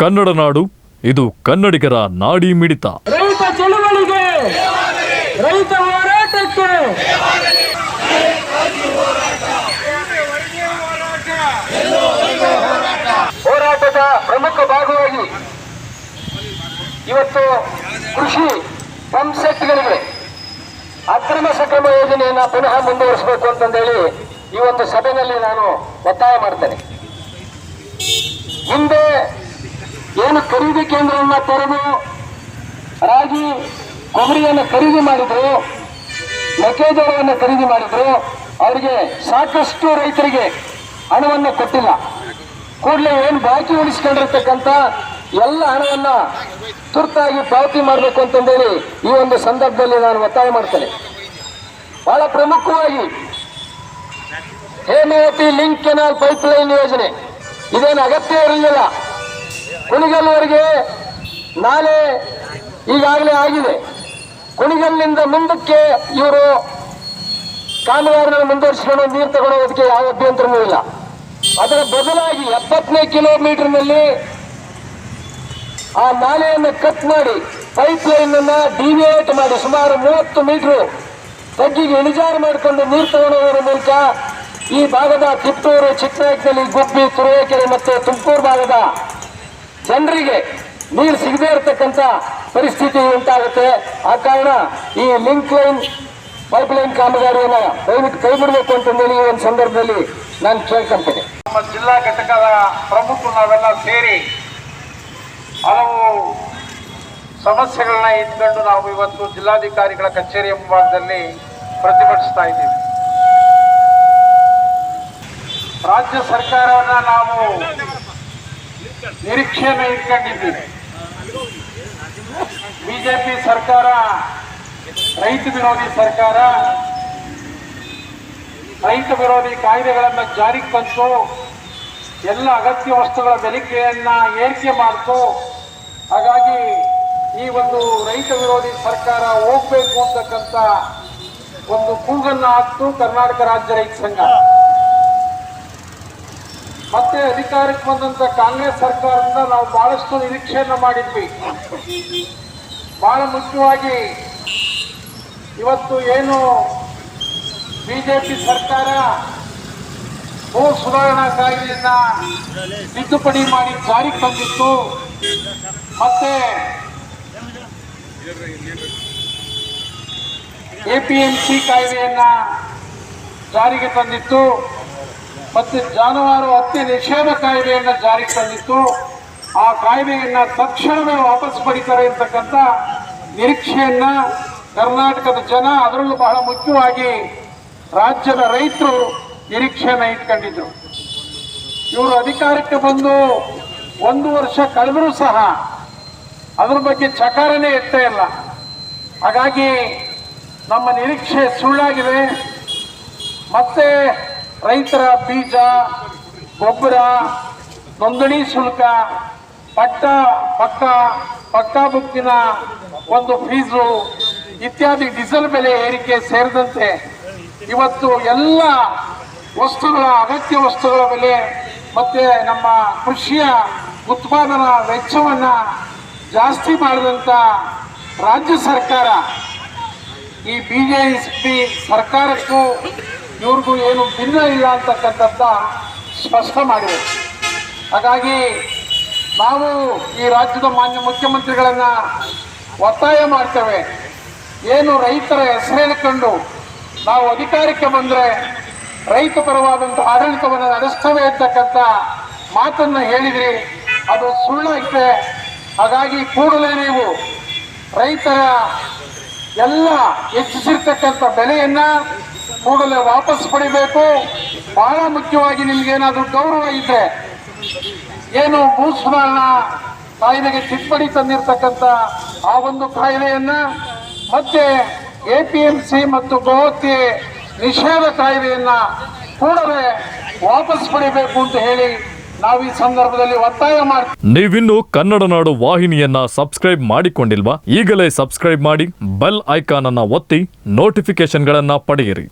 ಕನ್ನಡ ನಾಡು, ಇದು ಕನ್ನಡಿಗರ ನಾಡಿ ಮಿಡಿತ. ರೈತ ಚಳುವಳಿಗೆ, ರೈತ ಹೋರಾಟಕ್ಕೆ. ಹೋರಾಟದ ಪ್ರಮುಖ ಭಾಗವಾಗಿ ಇವತ್ತು ಕೃಷಿ ಪಂಪ್ ಸೆಟ್ಗಳಿಗೆ ಅಕ್ರಮ ಸಕ್ರಮ ಯೋಜನೆಯನ್ನು ಪುನಃ ಮುಂದುವರಿಸಬೇಕು ಅಂತಂದೇಳಿ ಈ ಒಂದು ಸಭೆಯಲ್ಲಿ ನಾನು ಒತ್ತಾಯ ಮಾಡ್ತೇನೆ. ಏನು ಖರೀದಿ ಕೇಂದ್ರವನ್ನು ತೆರೆದು ರಾಗಿ ಕೊಬ್ಬರಿಯನ್ನು ಖರೀದಿ ಮಾಡಿದ್ರು, ಮೆಕ್ಕೆಜೋಳವನ್ನು ಖರೀದಿ ಮಾಡಿದ್ರು, ಅವರಿಗೆ ಸಾಕಷ್ಟು ರೈತರಿಗೆ ಹಣವನ್ನು ಕೊಟ್ಟಿಲ್ಲ. ಕೂಡಲೇ ಏನು ಬಾಕಿ ಉಳಿಸ್ಕೊಂಡಿರ್ತಕ್ಕಂಥ ಎಲ್ಲ ಹಣವನ್ನ ತುರ್ತಾಗಿ ಪಾವತಿ ಮಾಡಬೇಕು ಅಂತಂದೇಳಿ ಈ ಒಂದು ಸಂದರ್ಭದಲ್ಲಿ ನಾನು ಒತ್ತಾಯ ಮಾಡ್ತೇನೆ. ಬಹಳ ಪ್ರಮುಖವಾಗಿ Hemavathi link canal pipeline ಯೋಜನೆ. ಇದೇನು ಅಗತ್ಯ ಇರಲಿಲ್ಲ ಕುಣಿಗಲ್ವರೆಗೆ ನಾಳೆ ಈಗಾಗಲೇ ಆಗಿದೆ. ಕುಣಿಗಲ್ಲಿಂದ ಮುಂದಕ್ಕೆ ಇವರು ಕಾಮಗಾರಿಗಳನ್ನು ಮುಂದುವರಿಸಿಕೊಂಡು ನೀರು ತಗೊಳ್ಳೋದಕ್ಕೆ ಯಾವ ಅಭ್ಯಂತರನೂ ಇಲ್ಲ. ಅದರ ಬದಲಾಗಿ ಎಪ್ಪತ್ತನೇ ಕಿಲೋಮೀಟರ್ನಲ್ಲಿ ಆ ನಾಲೆಯನ್ನು ಕಟ್ ಮಾಡಿ ಪೈಪ್ ಲೈನ್ ಅನ್ನ ಡಿವಿಯೇಟ್ ಮಾಡಿ ಸುಮಾರು ಮೂವತ್ತು ಮೀಟರ್ ತಗ್ಗಿಗೆ ಇಳಿಜಾರು ಮಾಡಿಕೊಂಡು ನೀರು ತಗೊಳ್ಳೋದರ ಮೂಲಕ ಈ ಭಾಗದ ತಿಪ್ಪೂರು ಚಿಕ್ಕನಾಯಕನಲ್ಲಿ ಗುಬ್ಬಿ, ತುರುವೇಕೆರೆ ಮತ್ತು ತುಮಕೂರು ಭಾಗದ ಜನರಿಗೆ ನೀರು ಸಿಗದೇ ಇರತಕ್ಕಂತ ಪರಿಸ್ಥಿತಿ ಉಂಟಾಗುತ್ತೆ. ಆ ಕಾರಣ ಈ ಲಿಂಕ್ ಲೈನ್, ಪೈಪ್ ಲೈನ್ ಕಾಮಗಾರಿಯನ್ನ ದಯವಿಟ್ಟು ಕೈ ಬಿಡಬೇಕು ಅಂತಂದೇಳಿ ಈ ಒಂದು ಸಂದರ್ಭದಲ್ಲಿ ನಾನು ಕೇಳ್ಕೊಂತೇನೆ ನಮ್ಮ ಜಿಲ್ಲಾ ಘಟಕದ ಪ್ರಮುಖರು ನಾವೆಲ್ಲ ಸೇರಿ ಹಲವು ಸಮಸ್ಯೆಗಳನ್ನ ಇಟ್ಕೊಂಡು ನಾವು ಇವತ್ತು ಜಿಲ್ಲಾಧಿಕಾರಿಗಳ ಕಚೇರಿಯ ಮುಂಭಾಗದಲ್ಲಿ ಪ್ರತಿಭಟಿಸ್ತಾ ಇದ್ದೀವಿ. ರಾಜ್ಯ ಸರ್ಕಾರವನ್ನ ನಾವು ನಿರೀಕ್ಷೆಯನ್ನು ಇಟ್ಕೊಂಡಿದ್ದೀವಿ ಬಿಜೆಪಿ ಸರ್ಕಾರ, ರೈತ ವಿರೋಧಿ ಸರ್ಕಾರ, ರೈತ ವಿರೋಧಿ ಕಾಯ್ದೆಗಳನ್ನು ಜಾರಿಗೆ ತಂತು ಎಲ್ಲ ಅಗತ್ಯ ವಸ್ತುಗಳ ಬೆಲಿಕೆಯನ್ನ ಏರಿಕೆ ಮಾಡ್ತು. ಹಾಗಾಗಿ ಈ ಒಂದು ರೈತ ವಿರೋಧಿ ಸರ್ಕಾರ ಹೋಗ್ಬೇಕು ಅಂತಕ್ಕಂಥ ಒಂದು ಕೂಗನ್ನು ಹಾಕ್ತು ಕರ್ನಾಟಕ ರಾಜ್ಯ ರೈತ ಸಂಘ. ಮತ್ತೆ ಅಧಿಕಾರಕ್ಕೆ ಬಂದಂತ ಕಾಂಗ್ರೆಸ್ ಸರ್ಕಾರದಿಂದ ನಾವು ಬಹಳಷ್ಟು ನಿರೀಕ್ಷೆಯನ್ನು ಮಾಡಿದ್ವಿ. ಬಹಳ ಮುಖ್ಯವಾಗಿ ಇವತ್ತು ಏನು ಬಿಜೆಪಿ ಸರ್ಕಾರ ಭೂ ಸುಧಾರಣಾ ಕಾಯ್ದೆಯನ್ನ ತಿದ್ದುಪಡಿ ಮಾಡಿ ಜಾರಿಗೆ ತಂದಿತ್ತು. ಮತ್ತೆ ಎಪಿಎಂಸಿ ಕಾಯ್ದೆಯನ್ನ ಜಾರಿಗೆ ತಂದಿತ್ತು. ಮತ್ತೆ ಜಾನುವಾರು ಹತ್ಯೆ ನಿಷೇಧ ಕಾಯ್ದೆಯನ್ನ ಜಾರಿಗೆ ತಂದಿತ್ತು. ಆ ಕಾಯ್ದೆಯನ್ನ ತಕ್ಷಣವೇ ವಾಪಸ್ ಪಡಿತಾರೆ ಅಂತಕ್ಕಂಥ ನಿರೀಕ್ಷೆಯನ್ನು ಕರ್ನಾಟಕದ ಜನ ಅದರಲ್ಲೂ ಬಹಳ ಮುಖ್ಯವಾಗಿ ರಾಜ್ಯದ ರೈತರು ನಿರೀಕ್ಷೆಯನ್ನು ಇಟ್ಕೊಂಡಿದ್ರು. ಇವರು ಅಧಿಕಾರಕ್ಕೆ ಬಂದು ಒಂದು ವರ್ಷ ಕಳೆದರೂ ಸಹ ಅದ್ರ ಬಗ್ಗೆ ಚಕಾರನೇ ಇರ್ತಾ ಇಲ್ಲ. ಹಾಗಾಗಿ ನಮ್ಮ ನಿರೀಕ್ಷೆ ಸುಳ್ಳಾಗಿದೆ. ಮತ್ತೆ ರೈತರ ಬೀಜ, ಗೊಬ್ಬರ, ನೋಂದಣಿ ಶುಲ್ಕ, ಪಟ್ಟ, ಪಕ್ಕ ಪಕ್ಕ ಬುಕ್ಕಿನ ಒಂದು ಫೀಸು ಇತ್ಯಾದಿ ಡೀಸೆಲ್ ಬೆಲೆ ಏರಿಕೆ ಸೇರಿದಂತೆ ಇವತ್ತು ಎಲ್ಲ ವಸ್ತುಗಳ, ಅಗತ್ಯ ವಸ್ತುಗಳ ಬೆಲೆ ಮತ್ತೆ ನಮ್ಮ ಕೃಷಿಯ ಉತ್ಪಾದನಾ ವೆಚ್ಚವನ್ನು ಜಾಸ್ತಿ ಮಾಡಿದಂಥ ರಾಜ್ಯ ಸರ್ಕಾರ ಈ ಬಿಜೆಪಿ ಸರ್ಕಾರಕ್ಕೂ ಇವ್ರಿಗೂ ಏನು ಭಿನ್ನ ಇಲ್ಲ ಅಂತಕ್ಕಂಥದ್ದ ಸ್ಪಷ್ಟ ಮಾಡಿದೆ. ಹಾಗಾಗಿ ನಾವು ಈ ರಾಜ್ಯದ ಮಾನ್ಯ ಮುಖ್ಯಮಂತ್ರಿಗಳನ್ನ ಒತ್ತಾಯ ಮಾಡ್ತೇವೆ. ಏನು ರೈತರ ಹೆಸರೇಳಿಕೊಂಡು ನಾವು ಅಧಿಕಾರಕ್ಕೆ ಬಂದರೆ ರೈತ ಪರವಾದಂಥ ಆಡಳಿತವನ್ನು ನಡೆಸ್ತೇವೆ ಅಂತಕ್ಕಂಥ ಮಾತನ್ನ ಹೇಳಿದ್ರಿ. ಅದು ಸುಳ್ಳಾಗಿದೆ ಹಾಗಾಗಿ ಕೂಡಲೇ ನೀವು ರೈತರ ಎಲ್ಲ ಹೆಚ್ಚಿಸಿರ್ತಕ್ಕಂಥ ಬೆಲೆಯನ್ನ ಕೂಡಲೇ ವಾಪಸ್ ಪಡಿಬೇಕು. ಬಹಳ ಮುಖ್ಯವಾಗಿ ನಿಮ್ಗೇನಾದ್ರೂ ಗೌರವ ಇದ್ರೆ ಏನು ಭೂ ಸುಧಾರಣಾ ಕಾಯ್ದೆಗೆ ತಿದ್ದುಪಡಿ ತಂದಿರತಕ್ಕಂಥ ಆ ಒಂದು ಕಾಯ್ದೆಯನ್ನ ಮತ್ತೆ ಎ ಪಿ ಎಂ ಸಿ ಮತ್ತು ಗೋಹತ್ಯೆ ನಿಷೇಧ ಕಾಯ್ದೆಯನ್ನ ಕೂಡಲೇ ವಾಪಸ್ ಪಡಿಬೇಕು ಅಂತ ಹೇಳಿ ನಾವು ಈ ಸಂದರ್ಭದಲ್ಲಿ ಒತ್ತಾಯ ಮಾಡ್ತೀವಿ. ನೀವಿನ್ನು ಕನ್ನಡ ನಾಡು ವಾಹಿನಿಯನ್ನ ಸಬ್ಸ್ಕ್ರೈಬ್ ಮಾಡಿಕೊಂಡಿಲ್ವಾ? ಈಗಲೇ ಸಬ್ಸ್ಕ್ರೈಬ್ ಮಾಡಿ, ಬೆಲ್ ಐಕಾನ್ ಅನ್ನ ಒತ್ತಿ ನೋಟಿಫಿಕೇಶನ್ಗಳನ್ನ ಪಡೆಯಿರಿ.